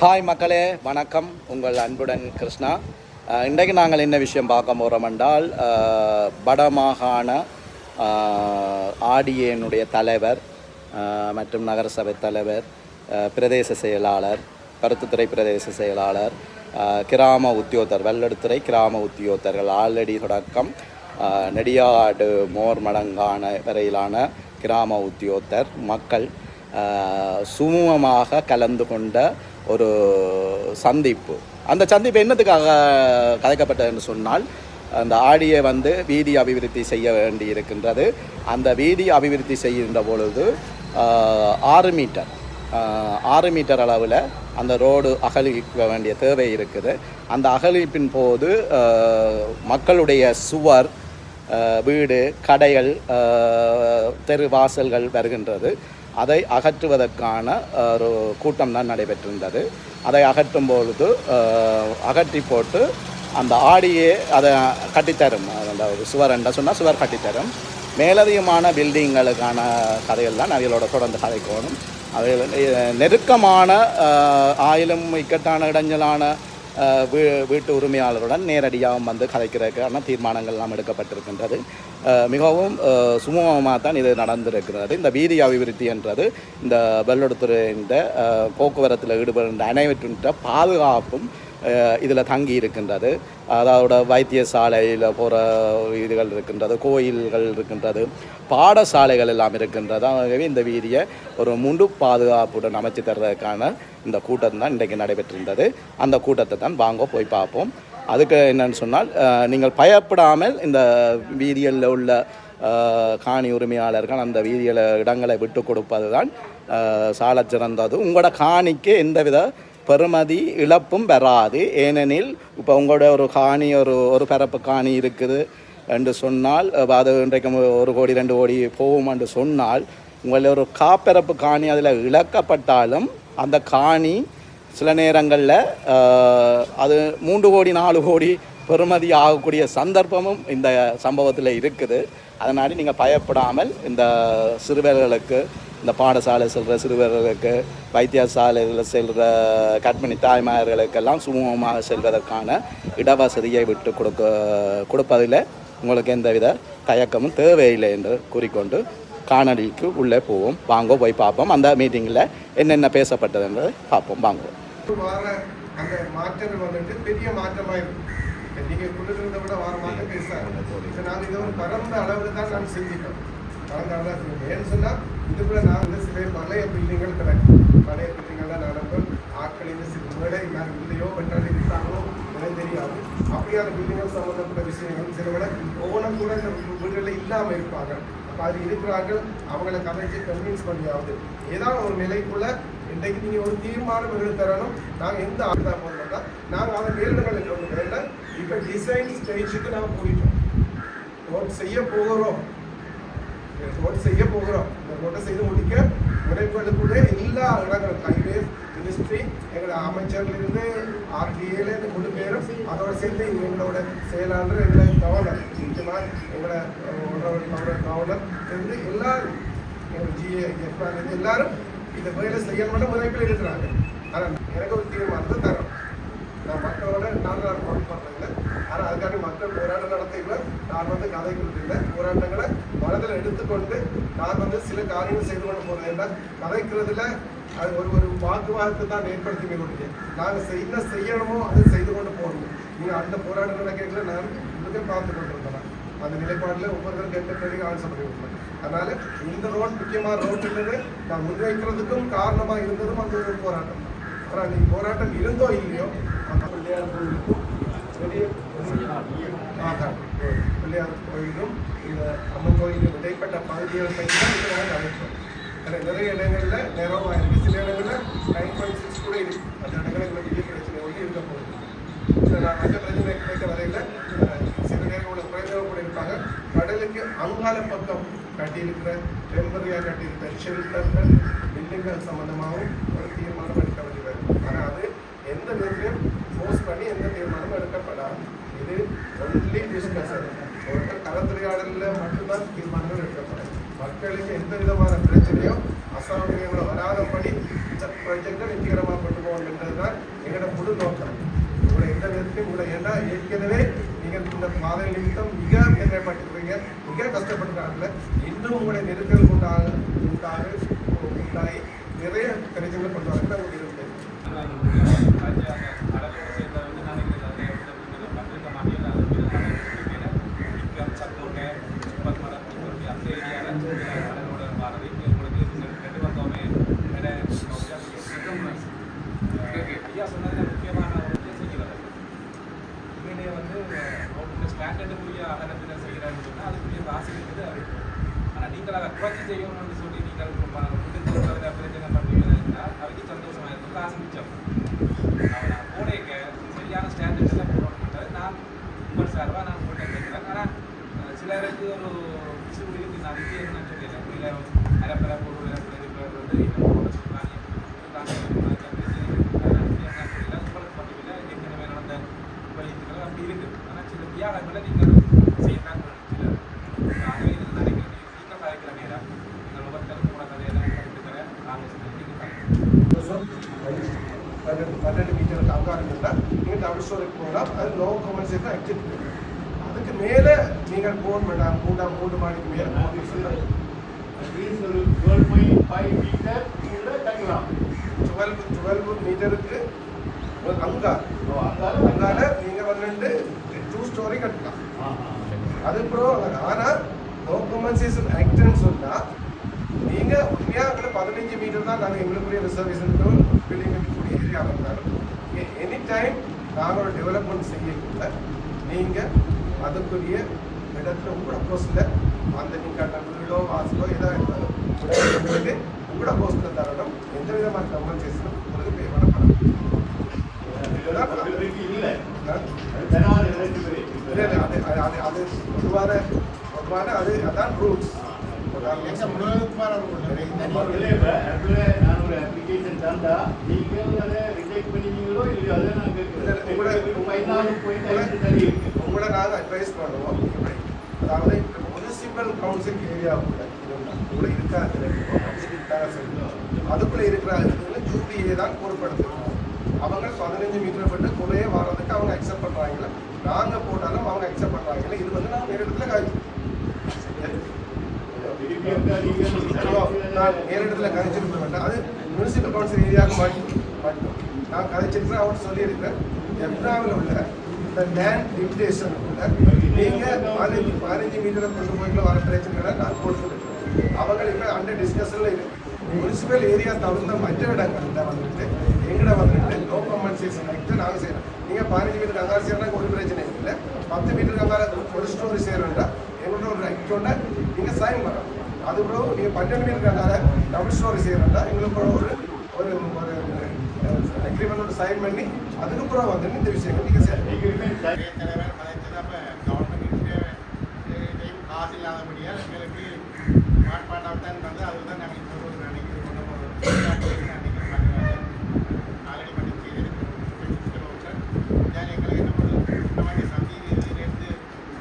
Hi மக்களே. வணக்கம். உங்கள் அன்புடன் கிருஷ்ணா. இன்றைக்கு நாங்கள் என்ன விஷயம் பார்க்க போகிறோம் என்றால் வடமாகாண ஆடியனுடைய தலைவர் மற்றும் நகரசபை தலைவர் பிரதேச செயலாளர் கருத்துத்துறை பிரதேச செயலாளர் கிராம உத்தியோகத்தர் வெள்ளடுத்துறை கிராம உத்தியோகத்தர்கள் ஆல்ரெடி தொடக்கம் நெடியாடு மோர் மடங்கான வரையிலான கிராம உத்தியோகத்தர் மக்கள் சுமூகமாக கலந்து கொண்ட ஒரு சந்திப்பு. அந்த சந்திப்பு என்னத்துக்காக கலைக்கப்பட்டதுன்னு சொன்னால் அந்த ஆடியை வந்து வீதி அபிவிருத்தி செய்ய வேண்டி இருக்கின்றது அந்த வீதி அபிவிருத்தி செய்கின்ற பொழுது ஆறு மீட்டர் ஆறு மீட்டர் அளவில் அந்த ரோடு அகலிக்க வேண்டிய தேவை இருக்குது. அந்த அகலிப்பின் போது மக்களுடைய சுவர் வீடு கடைகள் தெரு வாசல்கள் வருகின்றது. அதை அகற்றுவதற்கான ஒரு கூட்டம் தான் நடைபெற்றிருந்தது. அதை அகற்றும் பொழுது அகற்றி போட்டு அந்த ஆடியே அதை கட்டித்தரும். அந்த சுவர் என்ற சொன்னால் சுவர் கட்டித்தரும். மேலதிகமான பில்டிங்களுக்கான கதைகள் தான் அவைகளோட தொடர்ந்து கதைக்கணும் அவைகள் அஹ், நெருக்கமான ஆயிலும் இக்கட்டான இடைஞ்சலான வீட்டு உரிமையாளருடன் நேரடியாக வந்து கதைக்கிறதுக்கான தீர்மானங்கள் நாம் எடுக்கப்பட்டிருக்கின்றது. மிகவும் சுமூகமாக தான் இது நடந்திருக்கிறது. இந்த வீதி அபிவிருத்தி என்றது இந்த வெள்ளொடுத்துறை இந்த போக்குவரத்தில் ஈடுபடுகின்ற அனைவற்றின் பாதுகாப்பும் இதில் தங்கி இருக்கின்றது. அதோட வைத்தியசாலையில் போகிற இதுகள் இருக்கின்றது கோயில்கள் இருக்கின்றது பாடசாலைகள் எல்லாம் இருக்கின்றது. ஆகவே இந்த வீதியை ஒரு முழு பாதுகாப்புடன் அமைச்சு தர்றதுக்கான இந்த கூட்டம் தான் இன்றைக்கு நடைபெற்றிருந்தது. அந்த கூட்டத்தை தான் வாங்க போய் பார்ப்போம். அதுக்கு என்னன்னு சொன்னால் நீங்கள் பயப்படாமல் இந்த வீதிகளில் உள்ள காணி உரிமையாளர்கள் அந்த வீதியில் இடங்களை விட்டு கொடுப்பது தான் சாலச் சிறந்தது உங்களோட காணிக்கு எந்தவித பெறுமதி இழப்பும் பெறாது ஏனெனில் இப்போ உங்களோட ஒரு காணி ஒரு ஒரு பரப்பு காணி இருக்குது என்று சொன்னால் அது இன்றைக்கு ஒரு கோடி ரெண்டு கோடி போகும் என்று சொன்னால் உங்களை ஒரு காப்பிறப்பு காணி அதில் இழக்கப்பட்டாலும் அந்த காணி சில நேரங்களில் அது மூன்று கோடி நாலு கோடி பெறுமதி ஆகக்கூடிய சந்தர்ப்பமும் இந்த சம்பவத்தில் இருக்குது. அதனால் நீங்கள் பயப்படாமல் இந்த சிறுவர்களுக்கு இந்த பாடசாலை செல்கிற சிறுவர்களுக்கு வைத்தியசாலையில் செல்கிற கர்ப்பிணி தாய்மார்களுக்கெல்லாம் சுமூகமாக செல்வதற்கான இடவசதியை விட்டு கொடுக்க கொடுப்பதில் உங்களுக்கு எந்தவித தயக்கமும் தேவையில்லை என்று கூறிக்கொண்டு காணொலிக்கு உள்ளே போவோம். வாங்க போய் பார்ப்போம். அந்த மீட்டிங்கில் என்னென்ன பேசப்பட்டது என்பதை பார்ப்போம். வாங்க. அந்த மாற்றங்கள் வந்துட்டு பெரிய மாற்றமாக இருக்கும் நீங்கள் கொடுக்கறத விட வார மாற்றம் பேசுகிறாங்க நாங்கள் ஒரு பரந்த அளவில் தான் செஞ்சுட்டோம் பரந்த அளவில் ஏன்னு சொன்னால் இதுக்குள்ள நான் வந்து சில பழைய பில்டிங்கள் கிடக்கு பழைய பில்டிங்கெல்லாம் நடக்கும். ஆட்கள் இந்த சில வேலை நான் இல்லையோ வெட்டாடி இருக்காங்களோ எனக்கு தெரியாது. அப்படியான பில்டிங்கள் சம்மந்தப்பட்ட விஷயங்கள் சில வேலை ஒவ்வொன்றும் கூட இந்த வீடுகளில் இல்லாமல் இருப்பாங்க. அப்போ அது இருக்கிறார்கள். அவங்கள கதைச்சு கன்வின்ஸ் பண்ணியாவது. ஏதாவது ஒரு நிலைக்குள்ள இன்றைக்கு நீங்கள் ஒரு தீர்மானம் எங்களுக்கு தரணும் நாங்கள் எந்த ஆட்டா தான் போகிறோம்னா நாங்கள் அதை நேரிடங்களை கொண்டு வரல இப்போ டிசைன் ஸ்டேஜுக்கு நாங்கள் போயிட்டோம். செய்ய போகிறோம். ஓட்டு செய்ய போகிறோம். இந்த ஓட்டை செய்து முடிக்க முனைப்புகளுக்குள்ள எல்லா இடங்களும் ஹைவே மினிஸ்ட்ரி எங்களோட அமைச்சர்லேருந்து ஆர்டிஏல இருந்து முழு பேரும் அதோட சேர்ந்து எங்களோட செயலாளர் எங்களோட கவர்னர் முக்கியமாக எங்களோட கவர்னர் கவர்னர் இருந்து எல்லாரும் எங்கள் ஜிஏ எஃப்ஆர் எல்லாரும் இந்த வேலை செய்யணும்னு முனைப்பில் இருக்கிறாங்க. ஆனால் எனக்கு ஒரு தீர்மானத்தை தரோம் நான் மக்களோட நான் நான் பண்ணுறேன் ஆனால் அதுக்காக மக்கள் போராட்டம் நடத்தையில் நான் வந்து கதை இல்லை போராட்டங்களை மனதில் எடுத்துக்கொண்டு நான் வந்து சில காரியங்கள் செய்து கொண்டு போகிறேன் என்ன கதைக்கிறதுல அது ஒரு ஒரு வாக்குவாதத்தை தான் ஏற்படுத்தி கொண்டு நாங்கள் என்ன செய்யணுமோ அதை செய்து கொண்டு போகணும். நீங்கள் அந்த போராட்டம் நடக்கிறதுல நான் உங்களுக்கு பார்த்து கொண்டு அந்த நிலைப்பாடில் ஒவ்வொருத்தரும் கேட்ட கேள்வி ஆன்சர் பண்ணி கொடுப்பேன் அதனால இந்த ரோட் முக்கியமான ரோட் இல்லைன்னு நான் முன்வைக்கிறதுக்கும் காரணமாக இருந்ததும் அந்த ஒரு போராட்டம். தான் ஆனால் நீங்கள் போராட்டம் இருந்தோ இல்லையோ அந்த பிள்ளையார் பிள்ளையார் கோயிலும் இந்த அம்மன் கோயிலும் இடைப்பட்ட பகுதிகள் பற்றி தான் இதை நாங்கள் அமைப்போம் அதில் நிறைய இடங்களில் நேரமாக இருக்குது சில இடங்களில் நைன் பாயிண்ட் சிக்ஸ் கூட இருக்குது அந்த இடங்களில் எங்களுக்கு பெரிய பிரச்சனை ஒன்று இருக்க போகுது இதில் நான் அந்த பிரச்சனை கேட்க வரையில் சில நேரம் குறைந்தவங்க கூட இருப்பாங்க கடலுக்கு அங்கால பக்கம் கட்டியிருக்கிற டெம்பரரியாக கட்டியிருக்கிற ஷெல்டர்கள் பில்டிங்கள் சம்மந்தமாகவும் ஒரு தீர்மானம் எடுக்க வேண்டியது ஆனால் அது எந்த விதத்திலையும் ஃபோர்ஸ் பண்ணி எந்த தீர்மானமும் எடுக்கப்படாது. இது ஒன்லி டிஸ்கஷன் ஒருத்தர் கலந்துரையாடலில் மட்டும்தான் தீர்மானங்கள் எடுக்கப்படும். மக்களுக்கு எந்த விதமான பிரச்சனையோ அசௌகரியங்களோ வராதபடி இந்த ப்ராஜெக்டை வெற்றிகரமாக கொண்டு போகணும் என்றதுதான் முழு நோக்கம். உங்களை எந்த விதத்தையும் உங்களை ஏன்னா ஏற்கனவே நீங்கள் இந்த பாதை நிமித்தம் மிக வேதனைப்பட்டிருக்கீங்க மிக கஷ்டப்படுறாங்க இன்னும் உங்களை நெருக்கல் உண்டாக உண்டாக உண்டாகி நிறைய பிரச்சனைகள் கொண்டு வர உங்களுக்கு இருக்கு காசு ஆனால் நீங்கள் அதை குறைச்சி செய்யணும்னு சொல்லி நீங்கள் விட்டு பிரச்சனை பண்ணுவீங்கன்னா அதுக்கு சந்தோஷமாக இருக்கும் காசு மிச்சம் அவனை போனேங்க சரியான ஸ்டாண்டர்டில் போடணுன்றது நான் உங்கள் சார்பாக நான் போட்டேன் கேட்குறேன் ஆனால் சிலருக்கு ஒரு விசுவு இருக்கு நான் வித்தியாசம் சொல்லிடுறேன் இல்லை அரைப்பரை பொருள் இருக்கிறது வந்து இன்னும் போட சொல்கிறாங்க உங்களுக்கு மட்டும் இல்லை ஏற்கனவே நடந்த வழித்துக்கள் அப்படி இருக்குது ஆனால் சில வியாழங்களை நீங்கள் செய்யத்தான் வேணும் சிலர் ஆகவே இதில் நினைக்கிறேன் நீங்கள் கலைக்கிற நேரம் நீங்கள் ஒவ்வொருத்தரும் கூட கதையெல்லாம் கற்றுக்கிற ஆலோசனை நீங்கள் பன்னெண்டு பன்னெண்டு மீட்டர் அங்காருங்கன்னா நீங்கள் டபுள் ஸ்டோரிக்கு போகலாம் அது லோ கமர்ஷியல் தான் எக்ஸிட் அதுக்கு மேலே நீங்கள் போன் வேண்டாம் மூன்றாம் மூன்று மாடிக்கு மேலே போகணும்னு டுவெல் ஃபைவ் டுவெல் மீட்டருக்கு ஒரு அங்கா அங்கால நீங்கள் வந்துட்டு டூ ஸ்டோரி கட்டலாம். ஆ, ஆ. அது அப்புறம் ஆனால் நோ கம்பன்சேஷன் ஆக்ட்னு சொன்னால் நீங்கள் உண்மையாக அதில் பதினஞ்சு மீட்டர் தான் நாங்கள் எங்களுக்குரிய ரிசர்வேஷன் பில்டிங் இருக்கக்கூடிய ஏரியா இருந்தாலும் எனி டைம் நாங்கள் ஒரு டெவலப்மெண்ட் செய்யக்கூட நீங்கள் அதுக்குரிய இடத்துல உங்களோட கோஸ்டில் அந்த நீங்கள் வீடோ வாசலோ எதாக இருந்தாலும் உடனே உங்களோட கோஸ்டில் தரணும். எந்த விதமான கம்பன்சேஷனும் உங்களுக்கு பே பண்ணப்படும் பொதுவான பொதுவான அது அதான் ரூல்ஸ் apply நான் ஒரு application தந்தா, நீங்கள் அதை reject பண்ணுவீங்களோ இல்லையோ அதை இருக்கு. உங்களை நாங்கள் அட்வைஸ் பண்ணுவோம். அதாவது முனிசிபல் கவுன்சில் ஏரியாவுக்குள்ள உங்களை இருக்காது அதுக்குள்ள இருக்கிற ஜூபிஏ தான் பொறுப்படுத்தும் அவங்க பதினஞ்சு மீட்டர் பட்டு குறைய வர்றதுக்கு அவங்க அக்செப்ட் பண்றாங்களா? நாங்க போட்டாலும் அவங்க அக்செப்ட் பண்றாங்களா? இது வந்து நான் காய்ச்சி திருப்பி இருக்கா நீங்கள் நான் நேரிடத்துல கதைச்சிருக்க வேண்டாம் அது முனிசிபல் கவுன்சில் ஏரியாவுக்கு மட்டும் மட்டும் நான் கதைச்சிருக்கிறேன் அவர்கிட்ட சொல்லியிருக்கிறேன் எப்ராவில் உள்ள இந்த லேண்ட் லிமிடேஷன் உள்ள நீங்கள் பதினஞ்சு பதினஞ்சு மீட்டரை கொண்டு போய்க்குள்ள வர பிரச்சனைகளை நான் கொடுத்துருக்கேன் அவங்களுக்கு இப்போ அண்டர் டிஸ்கஷனில் இருக்கு முனிசிபல் ஏரியா தகுந்த மற்ற இடங்களில் வந்துட்டு எங்கட வந்துட்டு லோ கம்பன்சேஷன் ஆக்ட் நாங்கள் செய்கிறோம் நீங்கள் பதினஞ்சு மீட்டர் அங்கார செய்யறா ஒரு பிரச்சனை இல்லை பத்து மீட்டருக்கு அங்கார ஒரு ஸ்டோரி செய்யறா எங்களோட ஒரு ஆக்டோட நீங்கள் சைன் பண்ணணும் அதுக்கப்புறம் நீங்கள் பன்னெண்டு மீட்டர் அங்கார டபுள் ஸ்டோரி செய்யறா எங்களுக்கு ஒரு ஒரு ஒரு அக்ரிமெண்ட் சைன் பண்ணி அதுக்கப்புறம் வந்துட்டு இந்த விஷயங்கள் நீங்க செய்யணும் agreement sign தலைவர் மலைச்சதாப்ப கவர்மெண்ட் காசு இல்லாதபடியால் எங்களுக்கு மாட்பாட்டாக தான் வந்து அதுதான் தான் நாங்கள் இப்போ ஒரு நினைக்கிறோம் ஆல்ரெடி பண்ணி செய்திருக்கோம் ഞാൻ எங்களுக்கு என்ன பண்ணுறது இந்த மாதிரி சந்தி இதிலிருந்து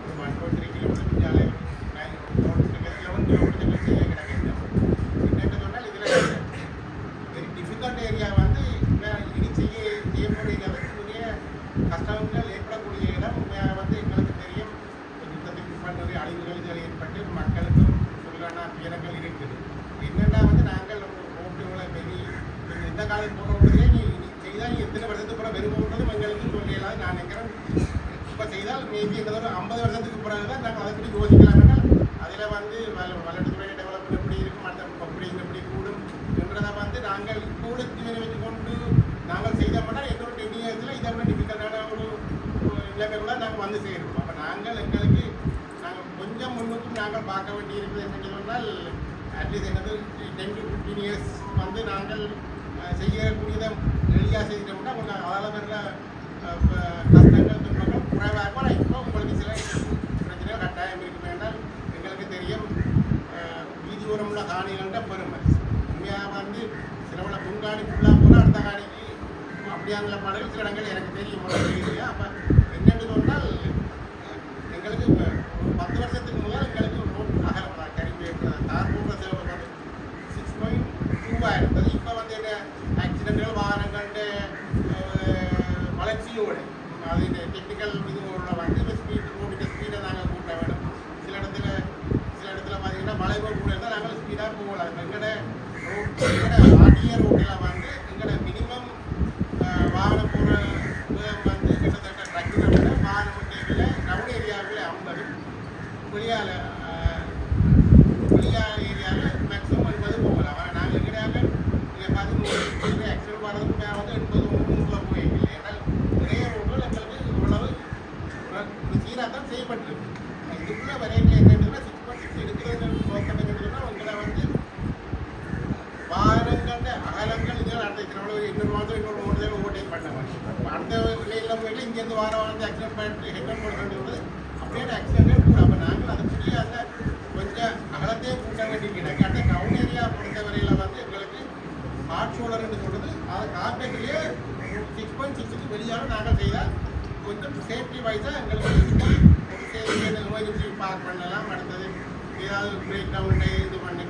ஒரு ஒன் டூ த்ரீ கிலோமீட்டர் விட்டாலே லெவன் கிலோமீட்டர் செய்ய கிடக்கு என்னென்னு சொன்னால் இதில் வெரி டிஃபிகல்ட் ஏரியா வந்து வே- இனி செய்ய செய்யக்கூடிய ஏரியாவுக்குரிய கஷ்டங்கள் ஏற்படக்கூடிய இடம் வே- வந்து எங்களுக்கு தெரியும் யுத்தத்துக்கு பின்பாடு நிறைய அழிவுகள் இதில் ஏற்பட்டு மக்களுக்கும் தொழிலான துயரங்கள் இருக்குது என்னென்னா வந்து நாங்கள் ஒரு ரோட்டுகளை பெரிய இந்த- இந்த காலம் போகிறவங்களே நீ நீ செய்தால் நீ எத்தனை வருஷத்துக்கு பிறகு வருவோன்றதும் எங்களுக்கு சொல்லிடலாம் நான் நினைக்கிறேன் இப்போ செய்தால் மேபி எங்களை ஒரு ஐம்பது வருஷத்துக்கு பிறகு தான் நாங்கள் அதை பற்றி யோசிக்கலாம் அதில் வந்து வள வளர்ச்சித்துறை டெவலப்மெண்ட் எப்படி இருக்கும் மற்ற பப்ளிக் எப்படி கூடும் என்றதை வந்து நாங்கள் கூட தீவிர வச்சு கொண்டு நாங்கள் செய்தோம்னா இன்னொரு டென் இயர்ஸில் இதை விட டிஃபிகல்ட்டான ஒரு நிலைமைக்குள்ள நாங்கள் வந்து சேருவோம் அப்போ நாங்கள் எங்களுக்கு நாங்கள் கொஞ்சம் முன்னுக்கும் நாங்கள் பார்க்க வேண்டி இருக்குது என்ன சொன்னால் அட்லீஸ்ட் என்னது டென் டு ஃபிஃப்டீன் இயர்ஸ் வந்து நாங்கள் அஹ், செய்யக்கூடியதை எளிதாக செய்துட்டோம்னா கொஞ்சம் அதால் வர்ற கஷ்டங்கள் துன்பங்கள் குறைவாக இருக்கும். ஆனால் இப்போ உங்களுக்கு சில பிரச்சனைகள் கட்டாயம் இருக்கு என்றால் எங்களுக்கு தெரியும். வீதி ஓரமுள்ள காணிகள்கிட்ட பெருமை. உண்மையாக வந்து சிலவள முன்காணி ஃபுல்லாக போனால் அடுத்த காணிக்கு அப்படியாங்கிற பாடல்கள் சில இடங்கள் எனக்கு தெரியும். இல்லையா? அப்போ என்னென்னு சொன்னால் அஹ், எங்களுக்கு இப்ப ஒரு பத்து வருஷத்துக்கு முதல் எங்களுக்கு ரோட் அகலம் கருவி கார் போன்ற செலவு வந்து சிக்ஸ் பாயிண்ட் டூவாக இருந்தது இப்போ வந்து என்ன ஆக்சிடென்ட்கள் வாகனங்கள்ட்டு இருந்து வார வாரத்தை ஆக்சிடென்ட் பண்ணிட்டு ஹெட் ஆன் போட வேண்டியது அப்படியே ஆக்சிடென்டே கூட அப்போ நாங்கள் அதுக்குரிய அந்த கொஞ்சம் கொடுக்க கூட்ட வேண்டியிருக்கிறாங்க டவுன் ஏரியா பொறுத்தவரையில் வந்து எங்களுக்கு ஹார்ட் ஷோல்டர்னு சொல்றது அது கார்பெட்லேயே சிக்ஸ் பாயிண்ட் சிக்ஸுக்கு வெளியாக நாங்கள் செய்தால் கொஞ்சம் சேஃப்டி வைஸாக எங்களுக்கு பார்க் பண்ணலாம். அடுத்தது ஏதாவது பிரேக் டவுன் இது பண்ணி